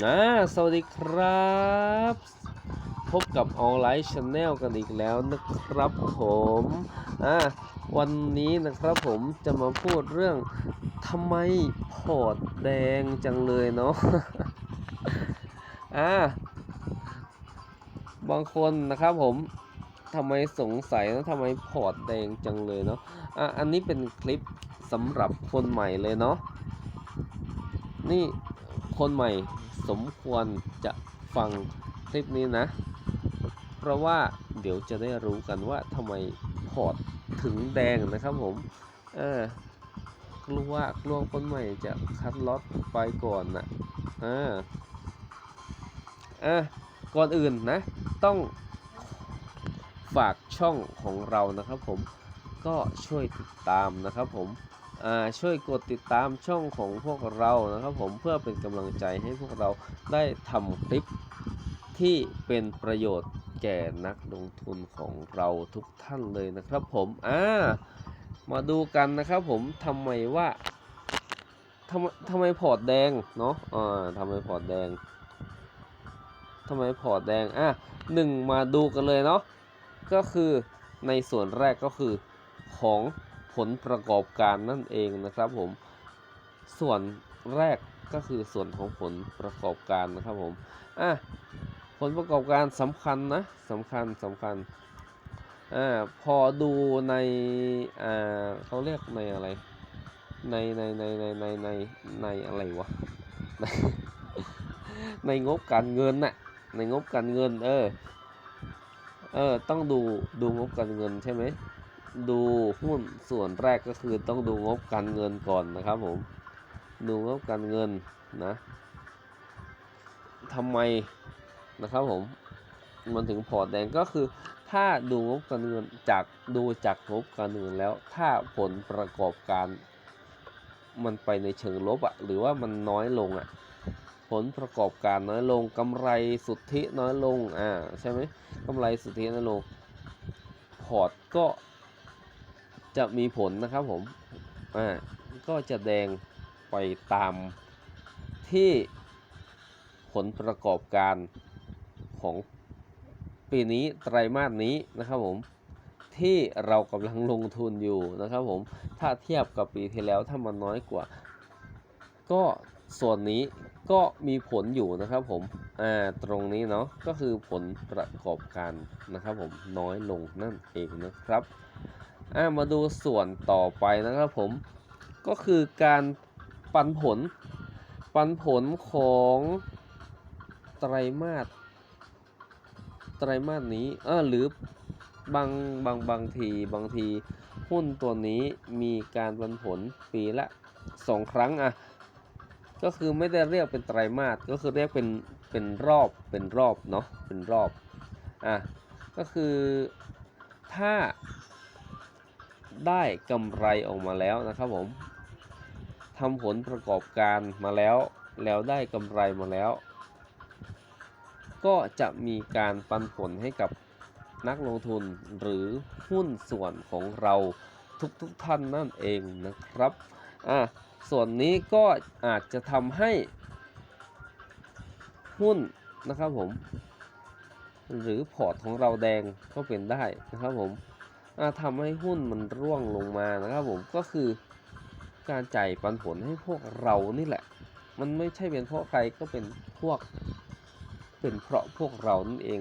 นะสวัสดีครับ พบกับออนไลน์ชาแนลกันอีกแล้วนะครับผมอ่าวันนี้นะครับผมจะมาพูดเรื่องทำไมพอร์ตแดงจังเลยเนาะอ่าบางคนนะครับผมทำไมสงสัยนะทำไมพอร์ตแดงจังเลยเนาะอะอันนี้เป็นคลิปสำหรับคนใหม่เลยเนาะนี่ คนใหม่สมควรจะฟังคลิปนี้นะ เพราะว่าเดี๋ยวจะได้รู้กันว่าทำไมพอร์ตถึงแดงนะครับผม เออกลัวว่ากลัวคนใหม่จะคัดล็อตไปก่อนนะอ่าอะก่อนอื่นนะ ต้องฝากช่องของเรานะครับผมก็ช่วยติดตามนะครับผม ช่วยกดติดตามช่องของพวกเรานะครับผมเพื่อเป็นกำลังใจให้พวกเราได้ทำคลิปที่เป็นประโยชน์แก่นักลงทุนของเราทุกท่านเลยนะครับผมอ่ามาดูกันนะครับผมทำไมว่าทำไมทำไมพอร์ตแดงเนาะอ่าทำไมพอร์ตแดงทำไมพอร์ตแดงอะหนึ่งมาดูกันเลยเนาะก็คือในส่วนแรกก็คือของ ผลประกอบการนั่นเองนะครับผม ส่วนแรกก็คือส่วนของผลประกอบการนะครับผม อะ ผลประกอบการสำคัญนะสำคัญสำคัญ อ่า พอดูใน อ่าเขาเรียกในอะไร ในในในในในในในอะไรวะ ในงบการเงินน่ะ ในงบการเงิน เออ เออ ต้องดูดูงบการเงินใช่ไหม ดูหุ้นส่วนแรกก็คือต้องดูงบการเงินก่อนนะครับผม ดูงบการเงินนะทำไมนะครับผมมันถึงพอร์ตแดงก็คือ ถ้าดูงบการเงินจากดูจากงบการเงินแล้ว ถ้าผลประกอบการ มันไปในเชิงลบอะหรือว่ามันน้อยลงอะผลประกอบการน้อยลงกำไรสุทธิน้อยลงอ่าใช่ไหมกำไรสุทธิน้อยลง พอร์ตก็ จะมีผลนะครับผมอ่าก็จะแดงไปตามที่ผลประกอบการของปีนี้ไตรมาสนี้นะครับผมที่เรากำลังลงทุนอยู่นะครับผมถ้าเทียบกับปีที่แล้วถ้ามันน้อยกว่า ก็ส่วนนี้ก็มีผลอยู่นะครับผมอ่าตรงนี้เนาะก็คือผลประกอบการนะครับผมน้อยลงนั่นเองนะครับ อ่ามาดูส่วนต่อไปนะครับผม ก็คือการปันผล ปันผลของไตรมาสไตรมาสนี้เออหรือบางบางบางทีบางทีหุ้นตัวนี้มีการปันผลปีละสองครั้งอะก็คือไม่ได้เรียกเป็นไตรมาสก็คือเรียกเป็นเป็นรอบเป็นรอบเนาะเป็นรอบอะก็คือถ้า ได้กำไรออกมาแล้วนะครับผมทำผลประกอบการมาแล้ว แล้วได้กำไรมาแล้ว ก็จะมีการปันผลให้กับนักลงทุนหรือหุ้นส่วนของเราทุกๆทท่านนั่นเองนะครับอะส่วนนี้ก็อาจจะทำให้หุ้นนะครับผม หรือพอร์ตของเราแดงก็เป็นได้นะครับผม ทำให้หุ้นมันร่วงลงมานะครับผมก็คือการจ่ายปันผลให้พวกเรานี่แหละ มันไม่ใช่เป็นเพราะใครก็เป็นพวก เป็นเพราะพวกเรานั่นเอง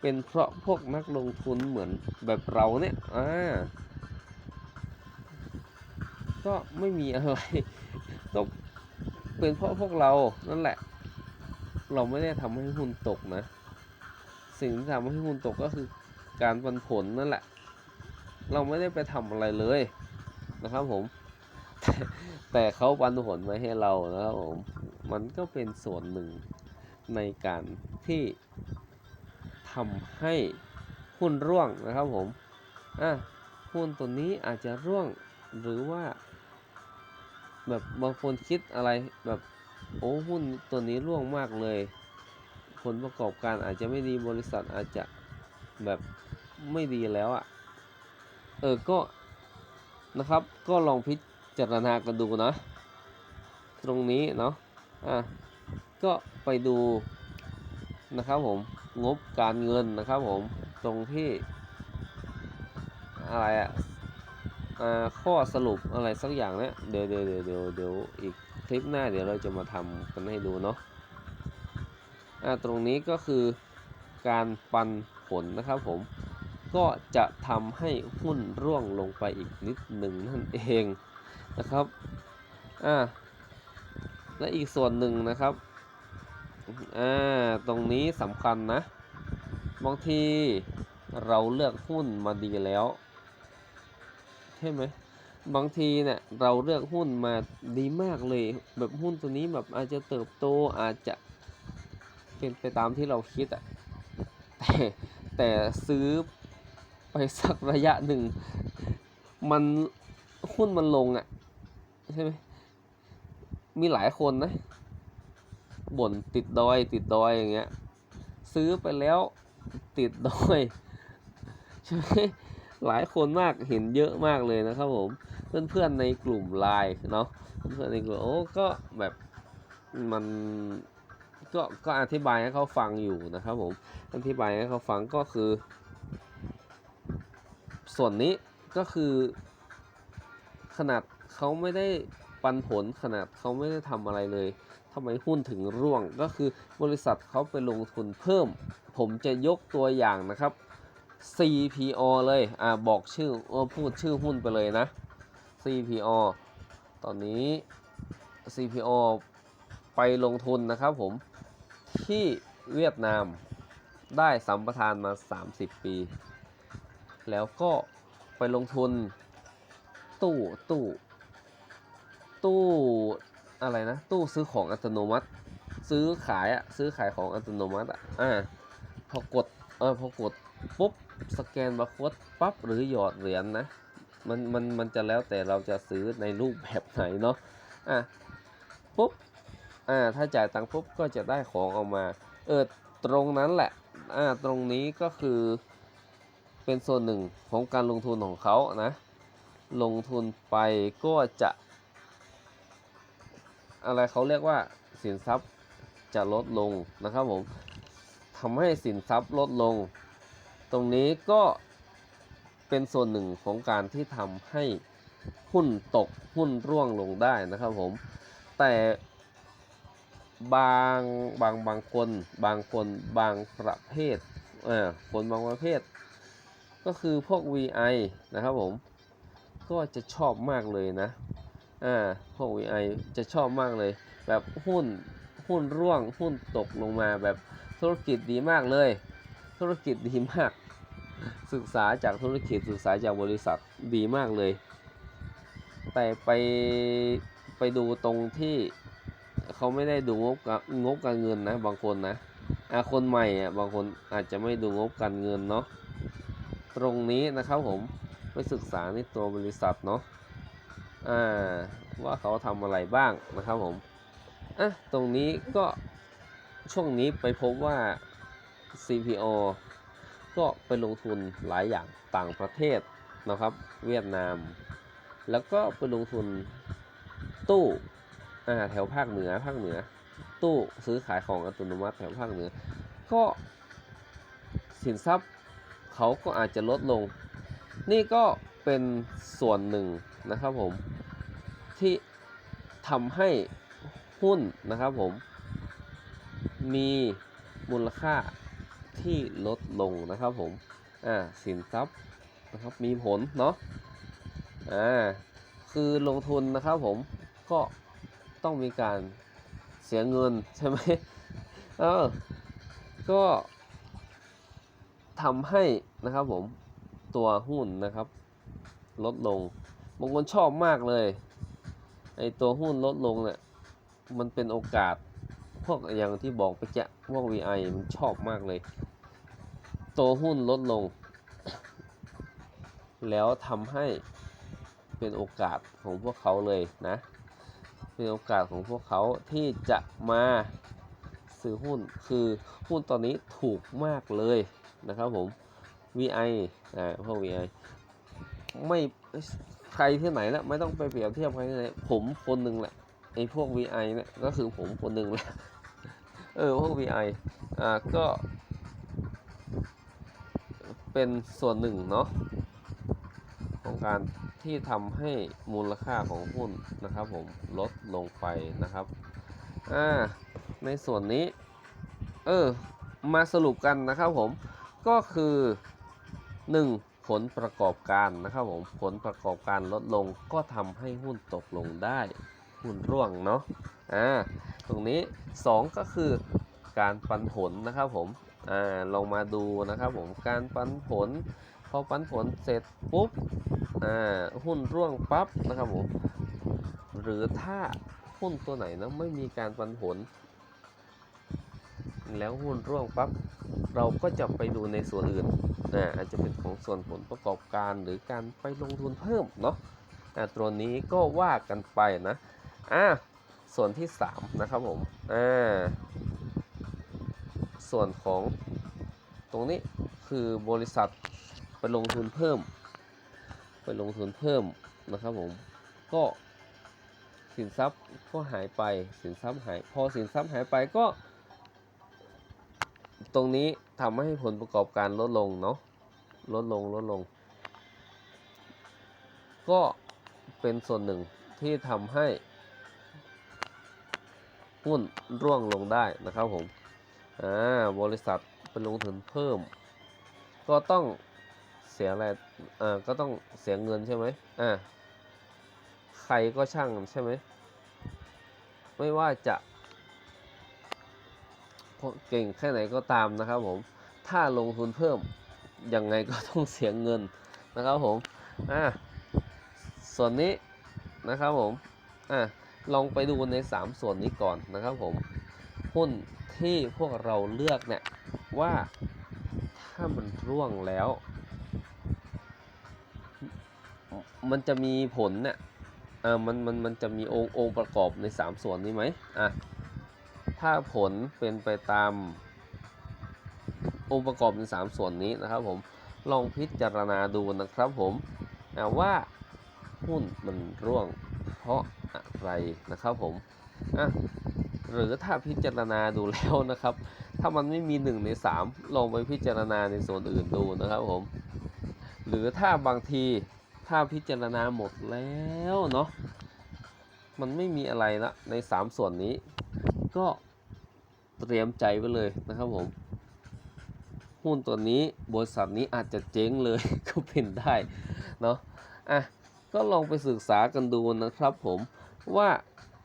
เป็นเพราะพวกนักลงทุนเหมือนแบบเราเนี่ยอ่าก็ไม่มีอะไรก็เป็นเพราะพวกเรานั่นแหละ เราไม่ได้ทำให้หุ้นตกนะ สิ่งที่ทำให้หุ้นตกก็คือการปันผลนั่นแหละ เราไม่ได้ไปทำอะไรเลยนะครับผมแต่แต่เขาปันผลมาให้เรานะครับผมมันก็เป็นส่วนหนึ่งในการที่ทำให้หุ้นร่วงนะครับผมอะหุ้นตัวนี้อาจจะร่วงหรือว่า แบบบางคนคิดอะไรแบบโอ้หุ้นตัวนี้ร่วงมากเลย ผลประกอบการอาจจะไม่ดีบริษัทอาจจะแบบไม่ดีแล้วอะ่ะ เออก็นะครับ ก็ลองพิจารณากันดูนะ ตรงนี้เนาะอะก็ไปดูนะครับผมงบการเงินนะครับผมตรงที่อะไรอะอ่าข้อสรุปอะไรสักอย่างเนี่ยเดี๋ยวเดี๋ยวเดี๋ยวเดี๋ยวเดี๋ยวอีกคลิปหน้าเดี๋ยวเราจะมาทำกันให้ดูเนาะอ่าตรงนี้ก็คือการปันผลนะครับผม ก็จะทำให้หุ้นร่วงลงไปอีกนิดหนึ่งนั่นเองนะครับอ่าและอีกส่วนหนึ่งนะครับอ่าตรงนี้สำคัญนะบางทีเราเลือกหุ้นมาดีแล้วใช่ไหมบางทีเนี่ยเราเลือกหุ้นมาดีมากเลย แบบหุ้นตัวนี้แบบอาจจะเติบโตอาจจะเป็นไปตามที่เราคิดอะแต่แต่ซื้อ ไปสักระยะหนึ่ง มันหุ้นมันลงอะใช่ไหมมีหลายคนนะบ่นติดดอย ติดดอยอย่างเงี้ย ซื้อไปแล้วติดดอยใช่ไหมหลายคนมากเห็นเยอะมากเลยนะครับผม เพื่อนๆในกลุ่มไลน์เนาะเพื่อนๆในกลุ่มโอ้ก็แบบมันก็ก็อธิบายให้เขาฟังอยู่นะครับผมอธิบายให้เขาฟังก็คือ ส่วนนี้ก็คือขนาดเขาไม่ได้ปันผลขนาดเขาไม่ได้ทำอะไรเลยทำไมหุ้นถึงร่วงก็คือบริษัทเขาไปลงทุนเพิ่ม ผมจะยกตัวอย่างนะครับ CPO เลยอ่าบอกชื่ออพูดชื่อหุ้นไปเลยนะ CPO ตอนนี้ CPO ไปลงทุนนะครับผมที่เวียดนามได้สัมปทานมา 30 ปี แล้วก็ไปลงทุน ตู้ตู้ ตู้อะไรนะ ตู้ซื้อของอัตโนมัติ ซื้อขายอะซื้อขายของอัตโนมัติอะอ่าพอกดเออพอกดปุ๊บสแกนบาร์โค้ดปั๊บหรือหยอดเหรียญนะมันมันมันจะแล้วแต่เราจะซื้อในรูปแบบไหนเนาะอะปุ๊บอ่าถ้าจ่ายตังค์ปุ๊บก็จะได้ของออกมาเออตรงนั้นแหละอ่าตรงนี้ก็คือ เป็นส่วนหนึ่งของการลงทุนของเขานะ ลงทุนไปก็จะ อะไรเขาเรียกว่าสินทรัพย์จะลดลงนะครับผมทำให้สินทรัพย์ลดลง ตรงนี้ก็เป็นส่วนหนึ่งของการที่ทำให้หุ้นตกหุ้นร่วงลงได้นะครับผม แต่บางบางบางคนบางคนบางประเภทเออคนบางประเภท ก็คือพวก VI นะครับผม ก็จะชอบมากเลยนะ อ่า พวก VI จะชอบมากเลย แบบหุ้น หุ้นร่วง หุ้นตกลงมาแบบธุรกิจดีมากเลย ธุรกิจดีมาก ศึกษาจากธุรกิจศึกษาจากบริษัทดีมากเลย แต่ไปไปดูตรงที่เขาไม่ได้ดูงบงบการเงินนะ บางคนนะอาคนใหม่อะบางคนอาจจะไม่ดูงบการเงินเนาะ ตรงนี้นะครับผมไปศึกษาในตัวบริษัทเนาะอ่าว่าเขาทำอะไรบ้างนะครับผมอะตรงนี้ก็ช่วงนี้ไปพบว่า CPO ก็ไปลงทุนหลายอย่างต่างประเทศนะครับ เวียดนาม แล้วก็ไปลงทุนตู้อ่าแถวภาคเหนือภาคเหนือ ตู้ซื้อขายของอัตโนมัติแถวภาคเหนือ ก็สินทรัพย์ เขาก็อาจจะลดลง นี่ก็เป็นส่วนหนึ่งนะครับผมที่ทำให้หุ้นนะครับผม มีมูลค่าที่ลดลงนะครับผม อ่าสินทรัพย์นะครับมีผลเนาะ อ่าคือลงทุนนะครับผมก็ต้องมีการเสียเงินใช่ไหมเออก็ทำให้ นะครับผมตัวหุ้นนะครับ ลดลงบางคนชอบมากเลยไอตัวหุ้นลดลงเนี่ยมันเป็นโอกาสพวกอย่างที่บอกไปจะพวก VI มันชอบมากเลย ตัวหุ้นลดลง แล้วทำให้เป็นโอกาสของพวกเขาเลยนะ เป็นโอกาสของพวกเขาที่จะมาซื้อหุ้นคือหุ้นตอนนี้ถูกมากเลยนะครับผม VI อ่าพวก VI ไม่ใครที่ไหนแล้วไม่ต้องไปเปรียบเทียบใครที่ไหนผมคนหนึ่งแหละไอ้พวก VI เนี่ยก็คือผมคนหนึ่งแหละเออพวก VI อ่าก็เป็นส่วนหนึ่งเนาะของการที่ทำให้มูลค่าของหุ้นนะครับผมลดลงไปนะครับอ่าในส่วนนี้ เออ มาสรุปกันนะครับผม ก็คือ 1. ผลประกอบการนะครับผมผลประกอบการลดลงก็ทำให้หุ้นตกลงได้ หุ้นร่วงเนาะอ่าตรงนี้ 2 ก็คือการปันผลนะครับผมอ่าลองมาดูนะครับผมการปันผล พอปันผลเสร็จปุ๊บอ่าหุ้นร่วงปั๊บนะครับผมหรือถ้าหุ้นตัวไหนนะไม่มีการปันผล แล้วหุ้นร่วงปั๊บเราก็จะไปดูในส่วนอื่น อ่าอาจจะเป็นของส่วนผลประกอบการหรือการไปลงทุนเพิ่มเนาะตัวนี้ก็ว่ากันไปนะอ่าส่วนที่ 3 นะครับผมอ่าส่วนของตรงนี้คือบริษัทไปลงทุนเพิ่ม ไปลงทุนเพิ่มนะครับผมก็สินทรัพย์ก็หายไปสินทรัพย์หายพอสินทรัพย์หายไปก็ ตรงนี้ ทำให้ผลประกอบการลดลงเนาะลดลงลดลง ก็เป็นส่วนหนึ่งที่ทำให้หุ้นร่วงลงได้นะครับผมอ่าบริษัทไปลงทุนเพิ่ม ก็ต้องเสียอะไรอ่าก็ต้องเสียเงินใช่ไหมอ่าใครก็ช่างใช่ไหมไม่ว่าจะ เก่งแค่ไหนก็ตามนะครับผมถ้าลงทุนเพิ่มยังไงก็ต้องเสียเงินนะครับผมอ่าส่วนนี้นะครับผมอ่าลองไปดูใน 3 ส่วนนี้ก่อนนะครับผมหุ้นที่พวกเราเลือกเนี่ยว่าถ้ามันร่วงแล้ว มันจะมีผลเนี่ยอ่ามันมันมันจะมีองค์องค์ประกอบใน 3 ส่วนนี้ไหมอะ ถ้าผลเป็นไปตามองค์ประกอบใน 3 ส่วนนี้นะครับผมลองพิจารณาดูนะครับผมว่าหุ้นมันร่วงเพราะอะไรนะครับผมหรือถ้าพิจารณาดูแล้วนะครับ ถ้ามันไม่มี 1 ใน 3 ลองไปพิจารณาในส่วนอื่นดูนะครับผมหรือถ้าบางทีถ้าพิจารณาหมดแล้วเนาะมันไม่มีอะไรละใน 3 ส่วนนี้ ก็เตรียมใจไว้เลยนะครับผมหุ้นตัวนี้บริษัทนี้อาจจะเจ๊งเลยก็เป็นได้เนาะอะก็ลองไปศึกษากันดูนะครับผมว่า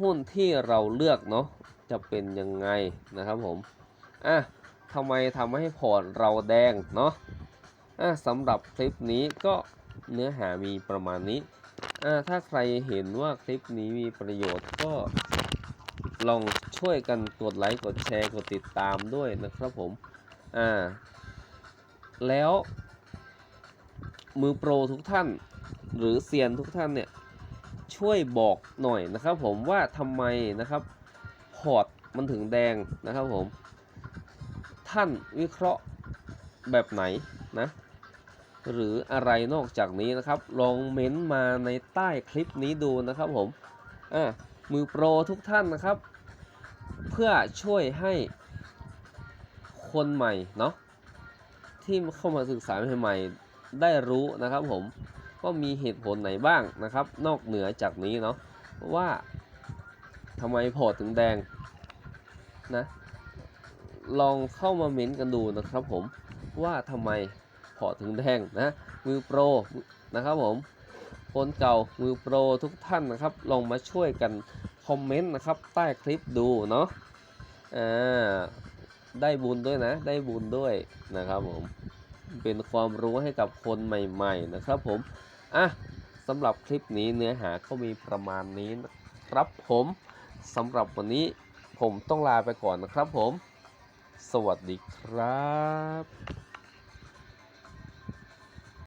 หุ้นที่เราเลือกเนาะจะเป็นยังไงนะครับผมอะทำไมทำให้พอร์ตเราแดงเนาะอะสำหรับคลิปนี้ก็เนื้อหามีประมาณนี้อะถ้าใครเห็นว่าคลิปนี้มีประโยชน์ก็ ลองช่วยกันกดไลค์กดแชร์กดติดตามด้วยนะครับผม อ่า แล้ว มือโปรทุกท่าน หรือเซียนทุกท่านเนี่ย ช่วยบอกหน่อยนะครับผมว่าทำไมนะครับ พอร์ตมันถึงแดงนะครับผม ท่านวิเคราะห์แบบไหนนะหรืออะไรนอกจากนี้นะครับ ลองเม้นต์มาในใต้คลิปนี้ดูนะครับผม อ่า มือโปรทุกท่านนะครับ เพื่อช่วยให้คนใหม่เนาะที่เข้ามาศึกษาใหม่ๆได้รู้นะครับผมว่ามีเหตุผลไหนบ้างนะครับ นอกเหนือจากนี้เนาะว่าทำไมพอร์ตถึงแดงนะลองเข้ามาเม้นกันดูนะครับผมว่าทำไมพอร์ตถึงแดงนะมือโปรนะครับผมคนเก่ามือโปรทุกท่านนะครับ ลองมาช่วยกันคอมเมนต์นะครับใต้คลิปดูเนาะ อ่าได้บุญด้วยนะ ได้บุญด้วยนะครับผมเป็นความรู้ให้กับคนใหม่ ๆ นะครับผมอะสำหรับคลิปนี้เนื้อหาก็มีประมาณนี้นะครับผมสำหรับวันนี้ผมต้องลาไปก่อนนะครับผม สวัสดีครับ